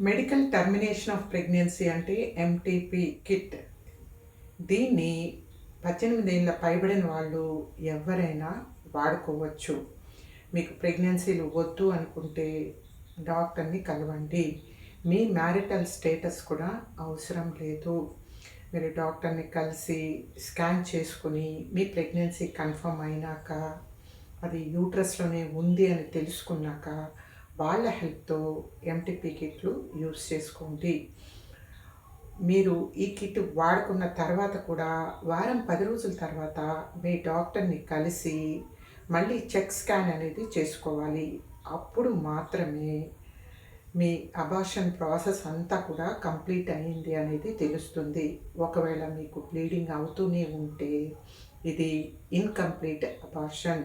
Medical termination of pregnancy అంటే MTP kit. దీన్ని పద్దెనిమిది ఏళ్ళ పైబడిన వాళ్ళు ఎవరైనా వాడుకోవచ్చు. మీకు ప్రెగ్నెన్సీలు వద్దు అనుకుంటే డాక్టర్ని కలవండి. మీ మ్యారిటల్ స్టేటస్ కూడా అవసరం లేదు. మీరు డాక్టర్ని కలిసి స్కాన్ చేసుకుని మీ ప్రెగ్నెన్సీ కన్ఫర్మ్ అయినాక అది యూట్రస్లోనే ఉంది అని తెలుసుకున్నాక వాళ్ళ హెల్ప్తో ఎంటీపీ కిట్లు యూస్ చేసుకోండి. మీరు ఈ కిట్ వాడుకున్న తర్వాత కూడా వారం పది రోజుల తర్వాత మీ డాక్టర్ని కలిసి మళ్ళీ చెక్ స్కాన్ అనేది చేసుకోవాలి. అప్పుడు మాత్రమే మీ అబార్షన్ ప్రాసెస్ అంతా కూడా కంప్లీట్ అయింది అనేది తెలుస్తుంది. ఒకవేళ మీకు బ్లీడింగ్ అవుతూనే ఉంటే ఇది ఇన్కంప్లీట్ అబార్షన్.